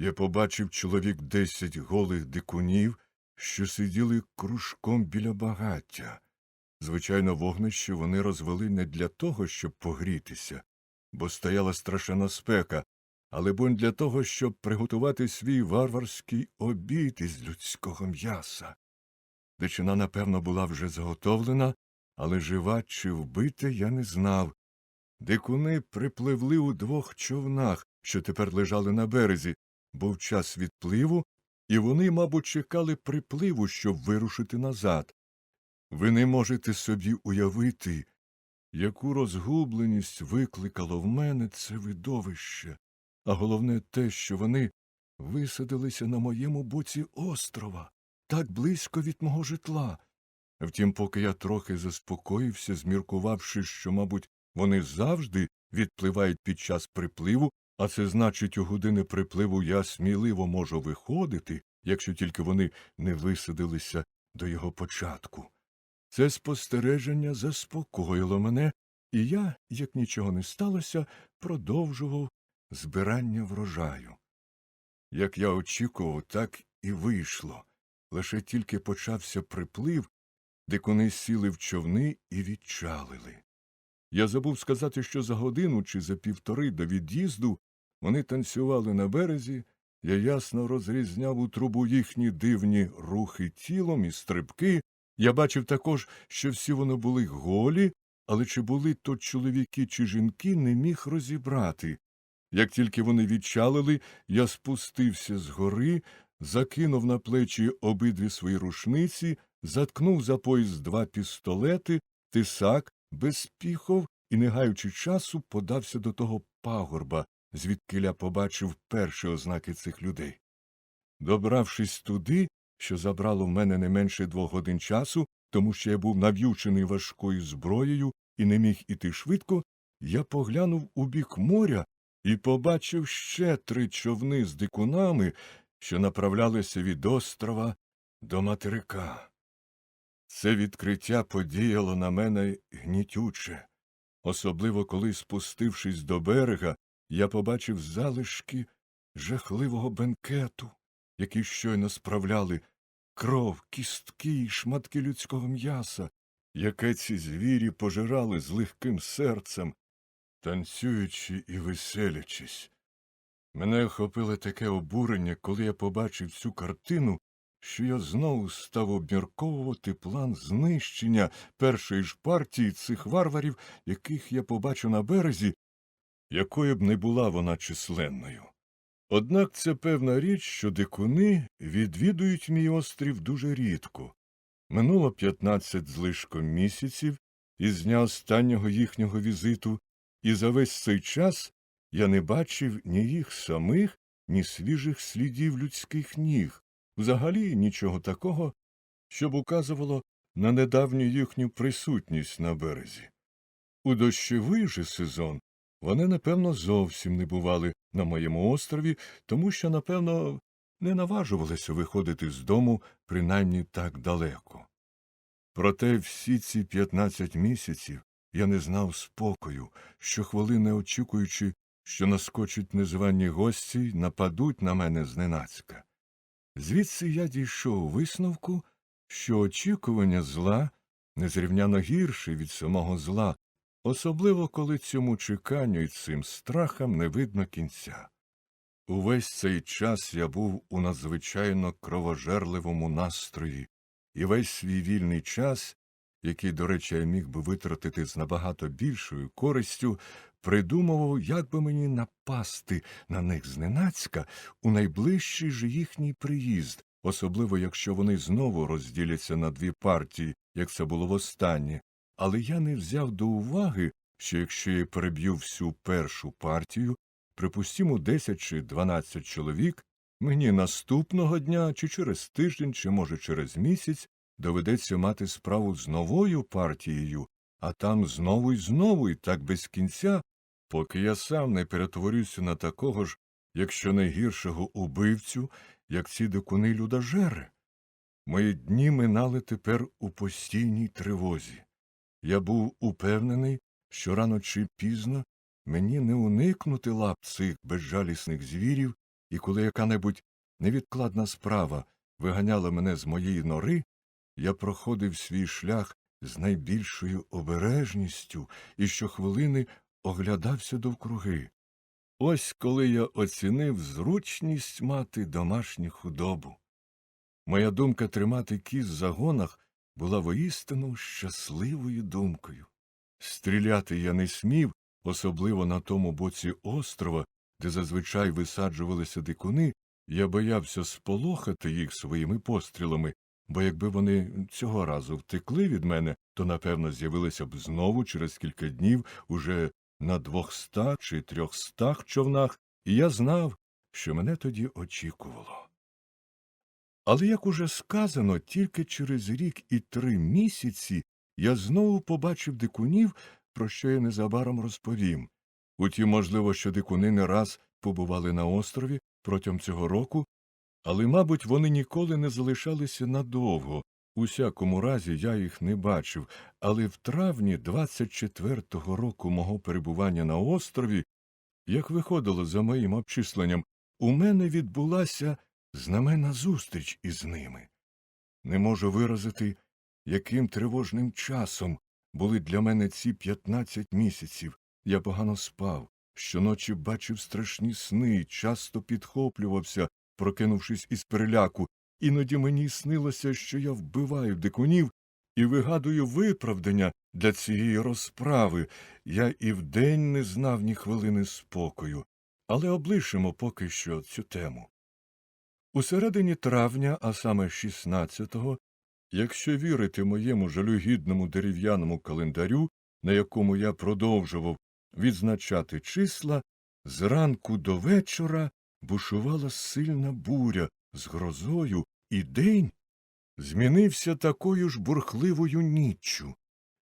Я побачив чоловік десять голих дикунів, що сиділи кружком біля багаття. Звичайно, вогнище вони розвели не для того, щоб погрітися, бо стояла страшена спека, але бонь для того, щоб приготувати свій варварський обід із людського м'яса. Дичина, напевно, була вже заготовлена, але жива чи вбита я не знав. Дикуни припливли у двох човнах, що тепер лежали на березі, був час відпливу, і вони, мабуть, чекали припливу, щоб вирушити назад. Ви не можете собі уявити, яку розгубленість викликало в мене це видовище, а головне те, що вони висадилися на моєму боці острова, так близько від мого житла. Втім, поки я трохи заспокоївся, зміркувавши, що, мабуть, вони завжди відпливають під час припливу, а це значить, у години припливу я сміливо можу виходити, якщо тільки вони не висадилися до його початку. Це спостереження заспокоїло мене, і я, як нічого не сталося, продовжував збирання врожаю. Як я очікував, так і вийшло. Лише тільки почався приплив, дикуни сіли в човни і відчалили. Я забув сказати, що за годину чи за півтори до від'їзду вони танцювали на березі, я ясно розрізняв у трубу їхні дивні рухи тілом і стрибки. Я бачив також, що всі вони були голі, але чи були то чоловіки чи жінки, не міг розібрати. Як тільки вони відчалили, я спустився з гори, закинув на плечі обидві свої рушниці, заткнув за пояс два пістолети, тисак, безпіхов і, не гаючи часу, подався до того пагорба, звідкиля побачив перші ознаки цих людей. Добравшись туди, що забрало в мене не менше двох годин часу, тому що я був нав'ючений важкою зброєю і не міг іти швидко, я поглянув у бік моря і побачив ще три човни з дикунами, що направлялися від острова до материка. Це відкриття подіяло на мене гнітюче, особливо коли, спустившись до берега, я побачив залишки жахливого бенкету, який щойно справляли кров, кістки і шматки людського м'яса, яке ці звірі пожирали з легким серцем, танцюючи і веселячись. Мене охопило таке обурення, коли я побачив цю картину, що я знову став обмірковувати план знищення першої ж партії цих варварів, яких я побачу на березі, якою б не була вона численною. Однак це певна річ, що дикуни відвідують мій острів дуже рідко. Минуло п'ятнадцять злишком місяців із дня останнього їхнього візиту, і за весь цей час я не бачив ні їх самих, ні свіжих слідів людських ніг, взагалі нічого такого, щоб указувало на недавню їхню присутність на березі. У дощовий же сезон вони, напевно, зовсім не бували на моєму острові, тому що, напевно, не наважувалися виходити з дому принаймні так далеко. Проте всі ці п'ятнадцять місяців я не знав спокою, щохвилини очікуючи, що наскочуть незвані гості й нападуть на мене зненацька. Звідси я дійшов висновку, що очікування зла незрівняно гірше від самого зла, особливо коли цьому чеканню і цим страхам не видно кінця. Увесь цей час я був у надзвичайно кровожерливому настрої, і весь свій вільний час, який, до речі, я міг би витратити з набагато більшою користю, придумував, як би мені напасти на них зненацька у найближчий же їхній приїзд, особливо якщо вони знову розділяться на дві партії, як це було востаннє. Але я не взяв до уваги, що якщо я переб'ю всю першу партію, припустімо, десять чи дванадцять чоловік, мені наступного дня, чи через тиждень, чи, може, через місяць доведеться мати справу з новою партією, а там знову й знову, і так без кінця, поки я сам не перетворюся на такого ж, якщо не гіршого убивцю, як ці дикуни людожери. Мої дні минали тепер у постійній тривозі. Я був упевнений, що рано чи пізно мені не уникнути лап цих безжалісних звірів, і коли яка-небудь невідкладна справа виганяла мене з моєї нори, я проходив свій шлях з найбільшою обережністю і щохвилини оглядався довкруги. Ось коли я оцінив зручність мати домашню худобу. Моя думка тримати кіз в загонах була воістину щасливою думкою. Стріляти я не смів, особливо на тому боці острова, де зазвичай висаджувалися дикуни, я боявся сполохати їх своїми пострілами, бо якби вони цього разу втекли від мене, то напевно з'явилися б знову через кілька днів уже на двохста чи трьохстах човнах, і я знав, що мене тоді очікувало. Але, як уже сказано, тільки через рік і три місяці я знову побачив дикунів, про що я незабаром розповім. Утім, можливо, що дикуни не раз побували на острові протягом цього року, але, мабуть, вони ніколи не залишалися надовго. У всякому разі, я їх не бачив, але в травні 24-го року мого перебування на острові, як виходило за моїм обчисленням, у мене відбулася знаменна зустріч із ними. Не можу виразити, яким тривожним часом були для мене ці 15 місяців. Я погано спав, щоночі бачив страшні сни, часто підхоплювався, прокинувшись із переляку. Іноді мені снилося, що я вбиваю дикунів і вигадую виправдання для цієї розправи. Я і вдень не знав ні хвилини спокою, але облишимо поки що цю тему. У середині травня, а саме 16-го, якщо вірити моєму жалюгідному дерев'яному календарю, на якому я продовжував відзначати числа, зранку до вечора бушувала сильна буря з грозою, і день змінився такою ж бурхливою ніччю.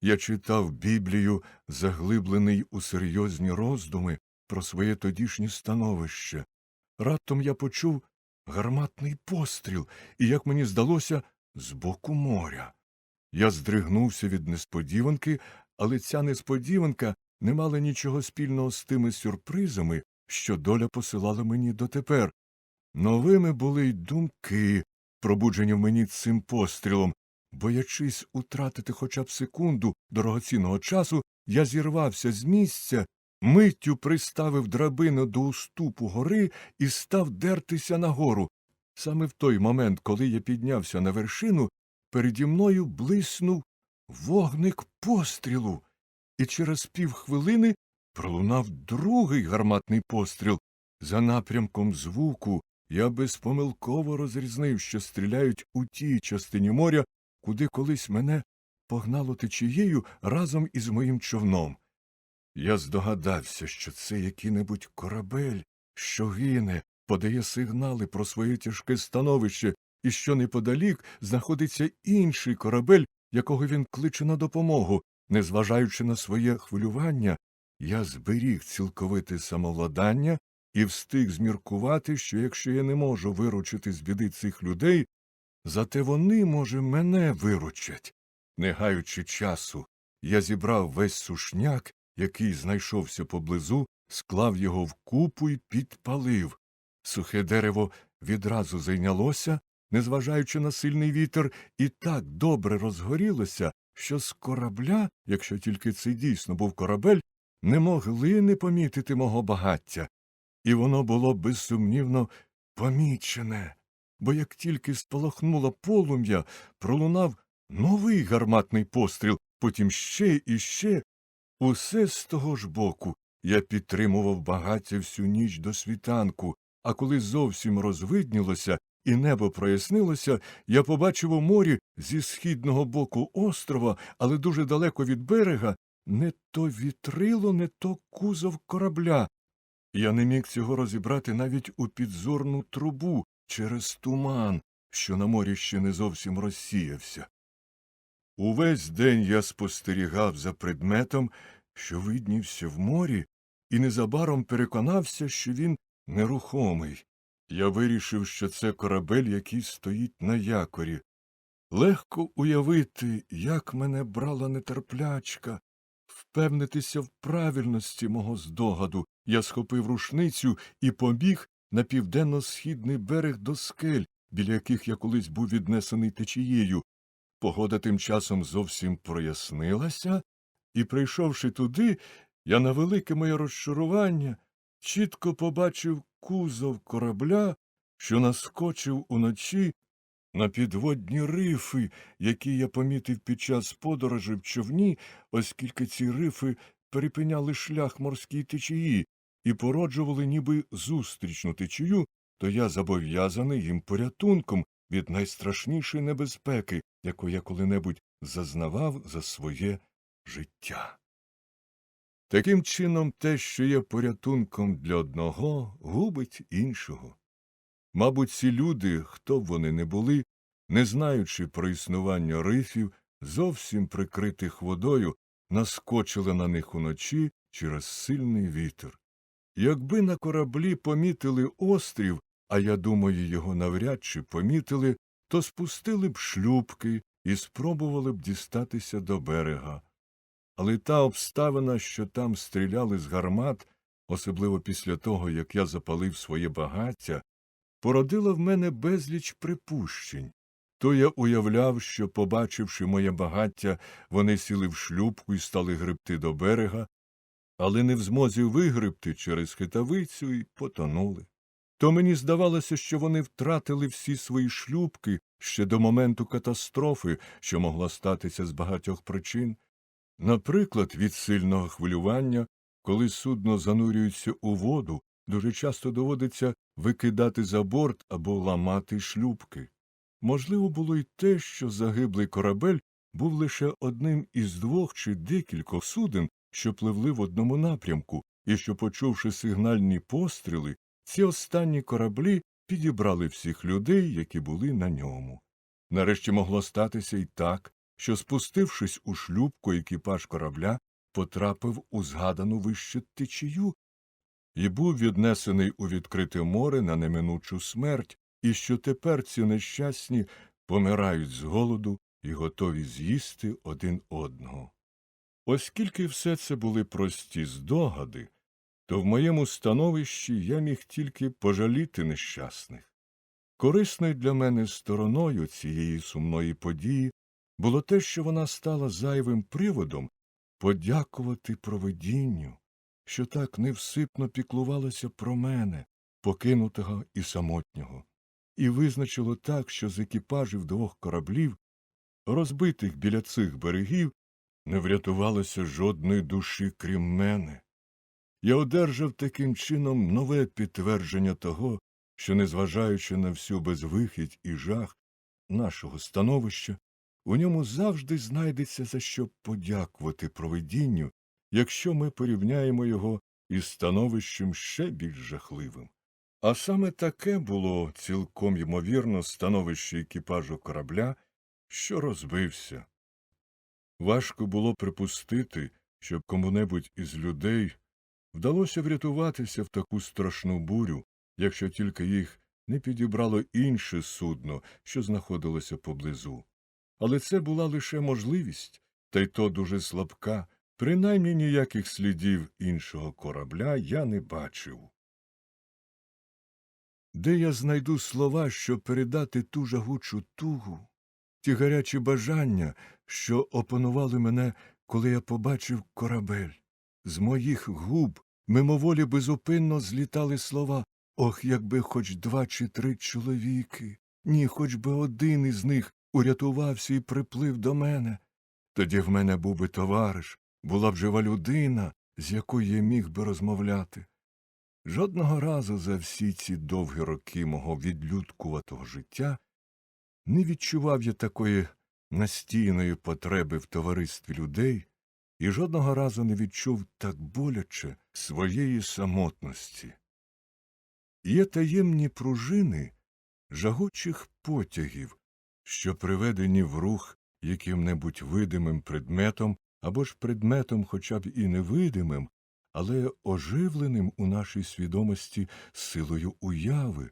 Я читав Біблію, заглиблений у серйозні роздуми про своє тодішнє становище. Раптом я почув гарматний постріл, і, як мені здалося, з боку моря. Я здригнувся від несподіванки, але ця несподіванка не мала нічого спільного з тими сюрпризами, що доля посилала мені дотепер. Новими були й думки, пробуджені в мені цим пострілом. Боячись утратити хоча б секунду дорогоцінного часу, я зірвався з місця, миттю приставив драбину до уступу гори і став дертися нагору. Саме в той момент, коли я піднявся на вершину, переді мною блиснув вогник пострілу, і через півхвилини пролунав другий гарматний постріл. За напрямком звуку я безпомилково розрізнив, що стріляють у тій частині моря, куди колись мене погнало течією разом із моїм човном. Я здогадався, що це який-небудь корабель, що гине, подає сигнали про своє тяжке становище, і що неподалік знаходиться інший корабель, якого він кличе на допомогу. Незважаючи на своє хвилювання, я зберіг цілковите самовладання і встиг зміркувати, що якщо я не можу виручити з біди цих людей, зате вони, може, мене виручать. Не гаючи часу, я зібрав весь сушняк, який знайшовся поблизу, склав його вкупу і підпалив. Сухе дерево відразу зайнялося, незважаючи на сильний вітер, і так добре розгорілося, що з корабля, якщо тільки це дійсно був корабель, не могли не помітити мого багаття, і воно було безсумнівно помічене, бо як тільки спалахнуло полум'я, пролунав новий гарматний постріл, потім ще і ще. Усе з того ж боку я підтримував багаття всю ніч до світанку, а коли зовсім розвиднілося і небо прояснилося, я побачив у морі зі східного боку острова, але дуже далеко від берега, не то вітрило, не то кузов корабля. Я не міг цього розібрати навіть у підзорну трубу через туман, що на морі ще не зовсім розсіявся. Увесь день я спостерігав за предметом, що виднівся в морі, і незабаром переконався, що він нерухомий. Я вирішив, що це корабель, який стоїть на якорі. Легко уявити, як мене брала нетерплячка, впевнитися в правильності мого здогаду. Я схопив рушницю і побіг на південно-східний берег до скель, біля яких я колись був віднесений течією. Погода тим часом зовсім прояснилася, і, прийшовши туди, я на велике моє розчарування чітко побачив кузов корабля, що наскочив уночі на підводні рифи, які я помітив під час подорожі в човні, оскільки ці рифи перепиняли шлях морській течії і породжували ніби зустрічну течію, то я зобов'язаний їм порятунком від найстрашнішої небезпеки, яку я коли-небудь зазнавав за своє життя. Таким чином, те, що є порятунком для одного, губить іншого. Мабуть, ці люди, хто б вони не були, не знаючи про існування рифів, зовсім прикритих водою, наскочили на них уночі через сильний вітер. Якби на кораблі помітили острів, а я думаю, його навряд чи помітили, то спустили б шлюбки і спробували б дістатися до берега. Але та обставина, що там стріляли з гармат, особливо після того, як я запалив своє багаття, породила в мене безліч припущень. То я уявляв, що, побачивши моє багаття, вони сіли в шлюбку і стали гребти до берега, але не в змозі вигребти через хитавицю і потонули. То мені здавалося, що вони втратили всі свої шлюбки ще до моменту катастрофи, що могла статися з багатьох причин. Наприклад, від сильного хвилювання, коли судно занурюється у воду, дуже часто доводиться викидати за борт або ламати шлюбки. Можливо, було й те, що загиблий корабель був лише одним із двох чи декількох суден, що пливли в одному напрямку, і що, почувши сигнальні постріли, ці останні кораблі підібрали всіх людей, які були на ньому. Нарешті могло статися й так, що, спустившись у шлюбку, екіпаж корабля потрапив у згадану вище течію і був віднесений у відкрите море на неминучу смерть, і що тепер ці нещасні помирають з голоду і готові з'їсти один одного. Оскільки все це були прості здогади, то в моєму становищі я міг тільки пожаліти нещасних. Корисною для мене стороною цієї сумної події було те, що вона стала зайвим приводом подякувати провидінню, що так невсипно піклувалося про мене, покинутого і самотнього, і визначило так, що з екіпажів двох кораблів, розбитих біля цих берегів, не врятувалося жодної душі, крім мене. Я одержав таким чином нове підтвердження того, що, незважаючи на всю безвихідь і жах нашого становища, у ньому завжди знайдеться за що подякувати провидінню, якщо ми порівняємо його із становищем ще більш жахливим. А саме таке було цілком ймовірно становище екіпажу корабля, що розбився. Важко було припустити, щоб кому-небудь із людей вдалося врятуватися в таку страшну бурю, якщо тільки їх не підібрало інше судно, що знаходилося поблизу. Але це була лише можливість, та й то дуже слабка, принаймні ніяких слідів іншого корабля я не бачив. Де я знайду слова, щоб передати ту жагучу тугу, ті гарячі бажання, що опанували мене, коли я побачив корабель? З моїх губ мимоволі безупинно злітали слова Ох, якби хоч два чи три чоловіки, ні, хоч би один із них урятувався і приплив до мене. Тоді в мене був би товариш, була б жива людина, з якою я міг би розмовляти. Жодного разу за всі ці довгі роки мого відлюдкуватого життя не відчував я такої настійної потреби в товаристві людей і жодного разу не відчув так боляче своєї самотності. Є таємні пружини жагучих потягів, що приведені в рух яким-небудь видимим предметом або ж предметом хоча б і невидимим, але оживленим у нашій свідомості силою уяви,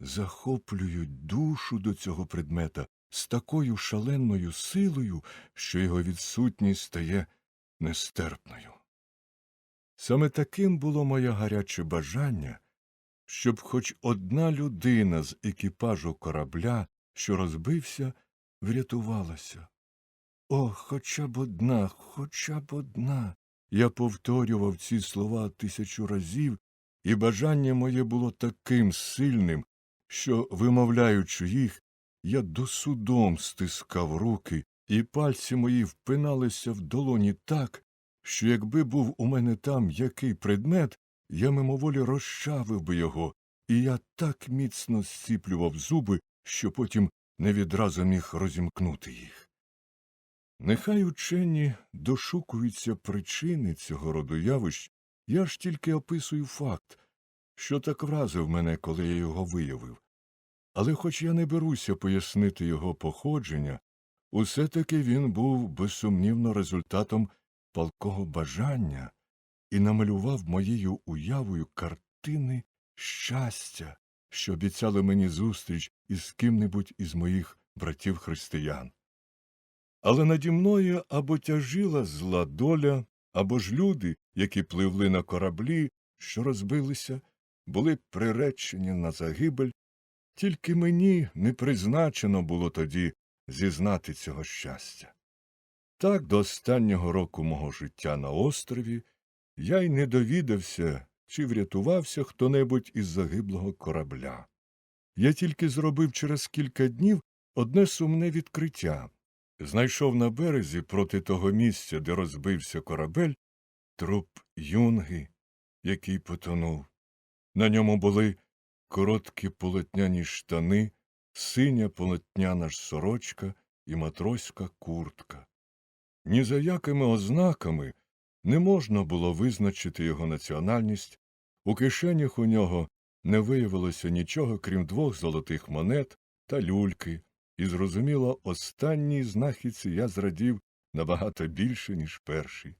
захоплюють душу до цього предмета з такою шаленою силою, що його відсутність стає нестерпною. Саме таким було моє гаряче бажання щоб хоч одна людина з екіпажу корабля, що розбився, врятувалася. О, хоча б одна, хоча б одна. Я повторював ці слова тисячу разів, і бажання моє було таким сильним, що, вимовляючи їх, я до судом стискав руки, і пальці мої впиналися в долоні так, що якби був у мене там який предмет, я мимоволі розчавив би його, і я так міцно зціплював зуби, що потім не відразу міг розімкнути їх. Нехай учені дошукуються причини цього роду явищ, я ж тільки описую факт, що так вразив мене, коли я його виявив. Але хоч я не беруся пояснити його походження, усе таки він був безсумнівно результатом палкого бажання і намалював моєю уявою картини щастя, що обіцяли мені зустріч із ким-небудь із моїх братів християн. Але наді мною або тяжіла зла доля, або ж люди, які пливли на кораблі, що розбилися, були приречені на загибель, тільки мені не призначено було тоді зізнати цього щастя. Так до останнього року мого життя на острові я й не довідався, чи врятувався хто небудь із загиблого корабля. Я тільки зробив через кілька днів одне сумне відкриття знайшов на березі проти того місця, де розбився корабель, труп юнги, який потонув. На ньому були короткі полотняні штани, синя полотняна ж сорочка і матроська куртка. Ні за якими ознаками не можна було визначити його національність, у кишенях у нього не виявилося нічого, крім двох золотих монет та люльки, і, зрозуміло, останній знахідці я зрадів набагато більше, ніж перший.